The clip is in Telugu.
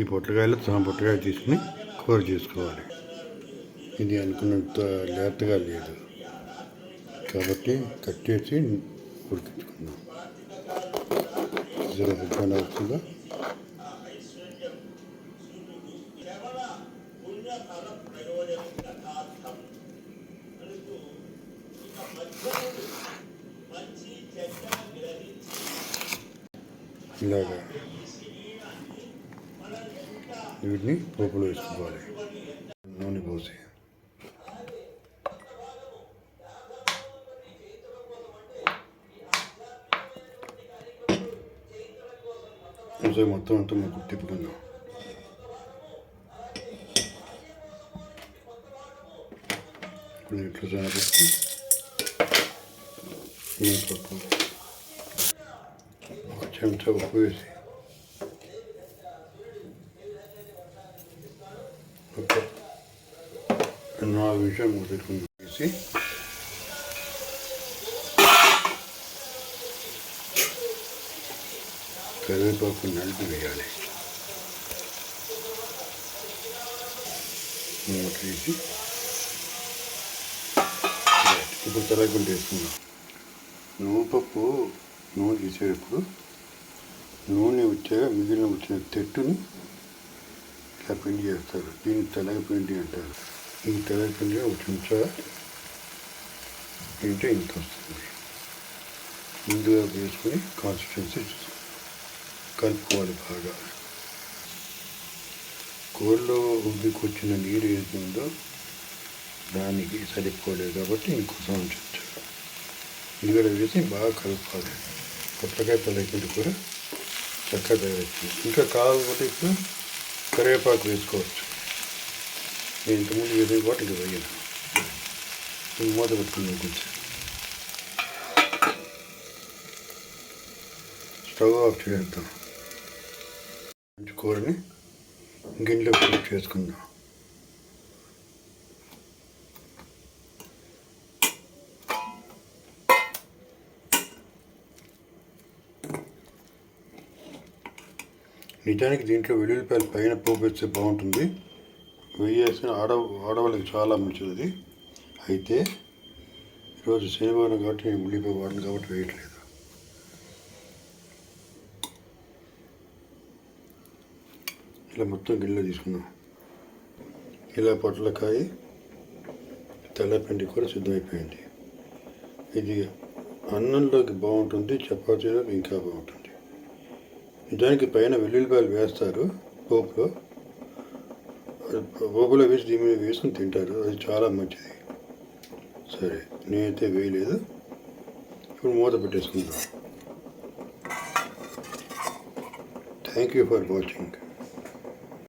ఈ పొట్లకాయలు సగం పొట్లకాయ తీసుకుని కూర చేసుకోవాలి. ఇది అనుకున్నంత లేతగా లేదు. కాబట్టి కట్టేసి ఉడికించుకుందాం. జర ఉబ్బన అవుతుందా ఇలాగా. వీటిని పోపులో వేసుకోవాలి. నూనె పోసి. ఒకసారి మొత్తం అంతా మాకు తిప్పుకుందాం. ఇప్పుడు ఇట్లా శనగపప్పు మినపప్పు ఒక చెంచా ఉప్పు వేసి. నాలుగు నిమిషాలు మూత వేసి కరివేపాకు నలిపి వేయాలి. మూత వేసి ఇప్పుడు తెలగకుండా వేసుకుందాం. నూపప్పు నూనె తీసేటప్పుడు నూనె వచ్చాక మిగిలిన వచ్చిన తెట్టుని ఇట్లా పిండి చేస్తారు. దీన్ని తెలగపిండి అంటారు. ఈ తెలగపిండి ఒక చెంచా తింటే ఇంత వస్తుంది ముందుగా వేసుకుని కాన్సిస్టెన్సీ కలుపుకోవాలి బాగా కూరలో ఉబ్బికొచ్చిన నీరు ఏది దానికి సరిపోలేదు కాబట్టి ఇంకోసం ఉంచచ్చు ఇది కూడా వేసి బాగా కలుపుకోవాలి కొత్తగా తెల్లకింటి కూడా చక్కగా తయారవుతుంది ఇంకా కావాలంటే ఇప్పుడు కరివేపాకు వేసుకోవచ్చు నేను ఇంతకుముందు ఇరవై పాటు ఇంకా వేయను మూత పెట్టుకున్నాను కొంచెం స్టవ్ ఆఫ్ చేద్దాం. మంచి కూరని గిన్నెలో కుక్ చేసుకుందాం. నిజానికి దీంట్లో వెల్లుల్లిపాయలు పైన పోపేస్తే బాగుంటుంది. వేయాల్సిన ఆడవ ఆడవాళ్ళకి చాలా మంచిది అయితే ఈరోజు శనివారం కాబట్టి నేను ఉల్లిపాయ వాడను కాబట్టి వేయట్లేదు. ఇలా మొత్తం గిన్నెలో తీసుకుందాం. ఇలా పొట్లకాయ తెల్లపిండి కూడా సిద్ధమైపోయింది. ఇది అన్నంలోకి బాగుంటుంది చపాతీలోకి ఇంకా బాగుంటుంది. నిజానికి పైన వెల్లుల్లిపాయలు వేస్తారు పోపులో. అది వేసి దీని మీద వేసుకుని తింటారు. అది చాలా మంచిది. సరే నేనైతే వేయలేదు. ఇప్పుడు మూత పెట్టేసుకుందాం. Thank you for watching